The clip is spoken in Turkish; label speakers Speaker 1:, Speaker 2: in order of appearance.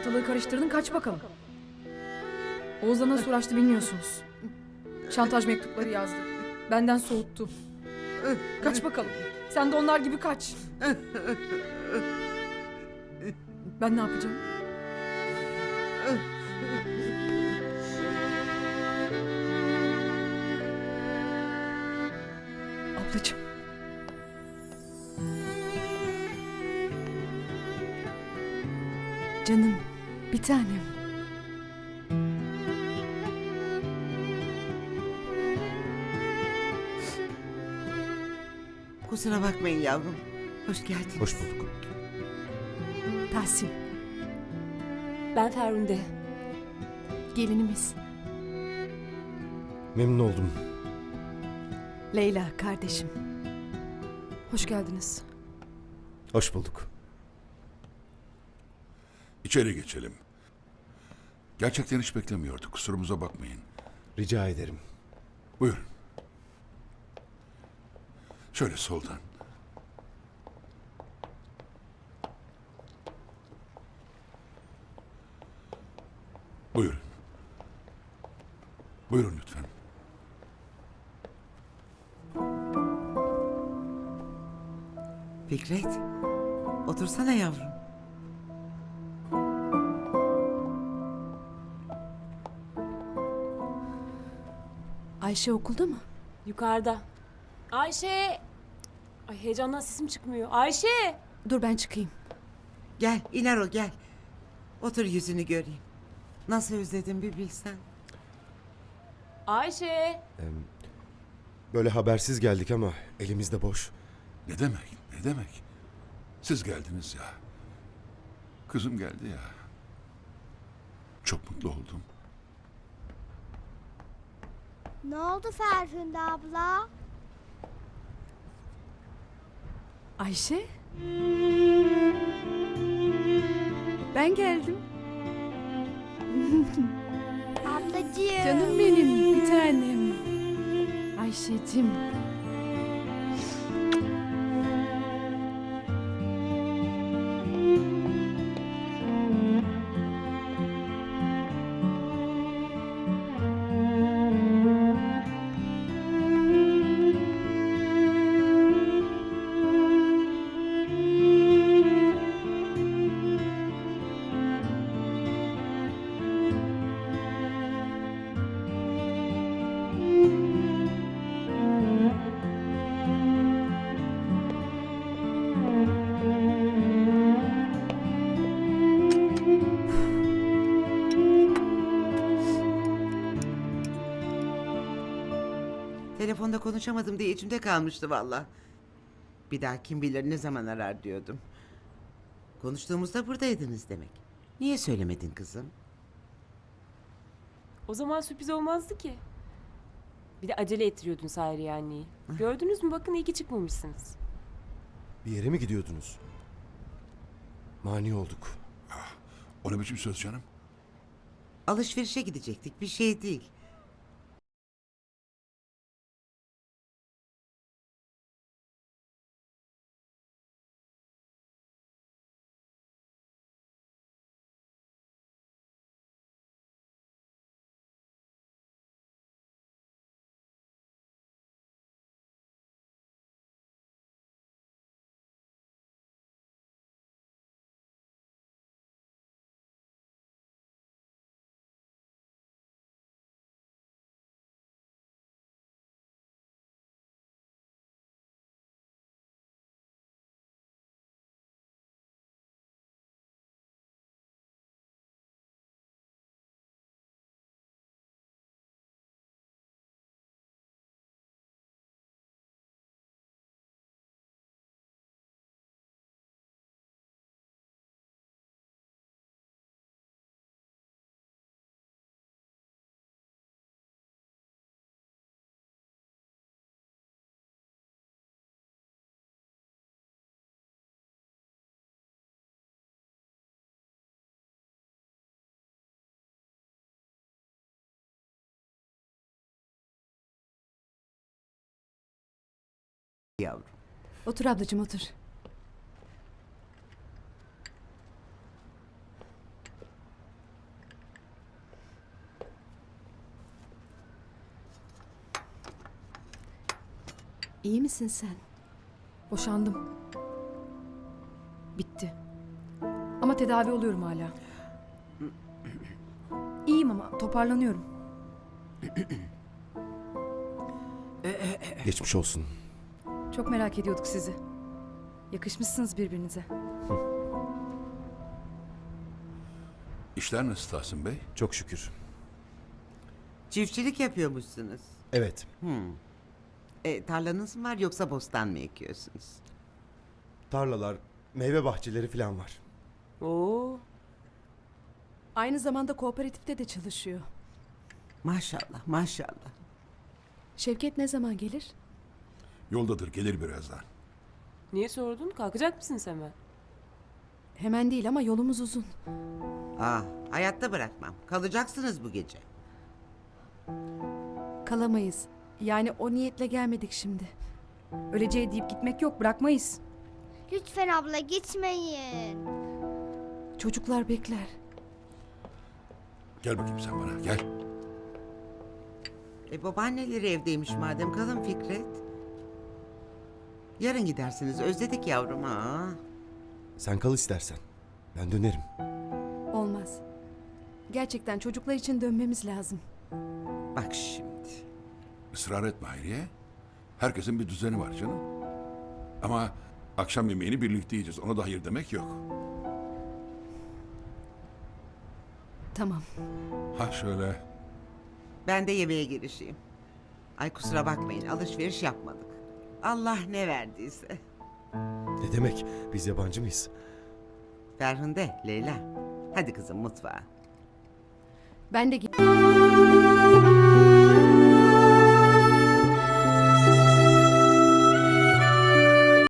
Speaker 1: Ortalığı karıştırdın kaç bakalım. Oğuz'la nasıl uğraştı bilmiyorsunuz. Şantaj mektupları yazdı. Benden soğuttu. Kaç bakalım. Sen de onlar gibi kaç. Ben ne yapacağım? Ablacığım.
Speaker 2: Canım, bir tanem.
Speaker 3: Kusura bakmayın yavrum. Hoş geldin.
Speaker 4: Hoş bulduk.
Speaker 2: Tahsin,
Speaker 5: Ben Ferhunde.
Speaker 2: gelinimiz.
Speaker 4: Memnun oldum.
Speaker 2: Leyla kardeşim.
Speaker 1: Hoş geldiniz.
Speaker 4: Hoş bulduk.
Speaker 6: İçeri geçelim. Gerçekten hiç beklemiyorduk. Kusurumuza bakmayın.
Speaker 4: Rica ederim.
Speaker 6: Buyurun. Şöyle soldan. Buyurun. Buyurun lütfen.
Speaker 3: Fikret. Otursana yavrum.
Speaker 2: Ayşe okulda mı?
Speaker 5: Yukarıda. Ayşe! Ay heyecandan sesim çıkmıyor. Ayşe!
Speaker 2: Dur ben çıkayım.
Speaker 3: Gel iner o gel. Otur yüzünü göreyim. Nasıl özledim bir bilsen.
Speaker 5: Ayşe!
Speaker 4: Böyle habersiz geldik ama elimizde boş.
Speaker 6: Ne demek? Ne demek? Siz geldiniz ya. Kızım geldi ya. Çok mutlu oldum.
Speaker 7: Ne oldu Ferhunde abla?
Speaker 2: Ayşe? Ben geldim.
Speaker 7: Ablacığım.
Speaker 2: Canım benim, bir tanem. Ayşe'cim.
Speaker 3: Telefonda konuşamadım diye içimde kalmıştı valla. Bir daha kim bilir ne zaman arar diyordum. Konuştuğumuzda buradaydınız demek. Niye söylemedin kızım?
Speaker 5: O zaman sürpriz olmazdı ki. Bir de acele ettiriyordun Sayriye anneyi. Gördünüz mü bakın iyi ki çıkmamışsınız.
Speaker 4: Bir yere mi gidiyordunuz? Mani olduk.
Speaker 6: O ne biçim söz canım?
Speaker 3: Alışverişe gidecektik bir şey değil. yavrum.
Speaker 2: Otur ablacığım otur. İyi misin sen?
Speaker 1: Boşandım. Bitti. Ama tedavi oluyorum hala. İyiyim ama toparlanıyorum.
Speaker 4: Geçmiş olsun.
Speaker 1: Çok merak ediyorduk sizi. Yakışmışsınız birbirinize.
Speaker 6: İşler nasıl Tahsin Bey?
Speaker 4: Çok şükür.
Speaker 3: Çiftçilik yapıyormuşsunuz.
Speaker 4: Evet.
Speaker 3: E, tarlanız mı var yoksa bostan mı ekiyorsunuz?
Speaker 4: Tarlalar, meyve bahçeleri falan var.
Speaker 5: Oo,
Speaker 2: Aynı zamanda kooperatifte de çalışıyor.
Speaker 3: Maşallah maşallah.
Speaker 2: Şevket ne zaman gelir?
Speaker 6: Yoldadır gelir birazdan.
Speaker 5: niye sordun? Kalkacak mısınız hemen?
Speaker 2: Hemen değil ama yolumuz uzun.
Speaker 3: Ah hayatta bırakmam. Kalacaksınız bu gece.
Speaker 2: Kalamayız. Yani o niyetle gelmedik şimdi.
Speaker 1: Öleceği deyip gitmek yok bırakmayız.
Speaker 7: Lütfen abla gitmeyin.
Speaker 2: Çocuklar bekler.
Speaker 6: Gel bakayım sen bana gel.
Speaker 3: E babaanneleri evdeymiş madem kalın Fikret. Yarın gidersiniz özledik yavrum ha.
Speaker 4: Sen kal istersen. Ben dönerim.
Speaker 2: Olmaz. Gerçekten çocuklar için dönmemiz lazım.
Speaker 3: Bak şimdi.
Speaker 6: Israr etme Hayriye. Herkesin bir düzeni var canım. Ama akşam yemeğini birlikte yiyeceğiz. Ona da hayır demek yok.
Speaker 2: Tamam.
Speaker 6: Ha şöyle.
Speaker 3: Ben de yemeğe girişeyim. Ay kusura bakmayın alışveriş yapmadık. Allah ne verdiyse.
Speaker 4: Ne demek? Biz yabancı mıyız?
Speaker 3: Ferhunde, Leyla. Hadi kızım mutfağa.
Speaker 2: Ben de git.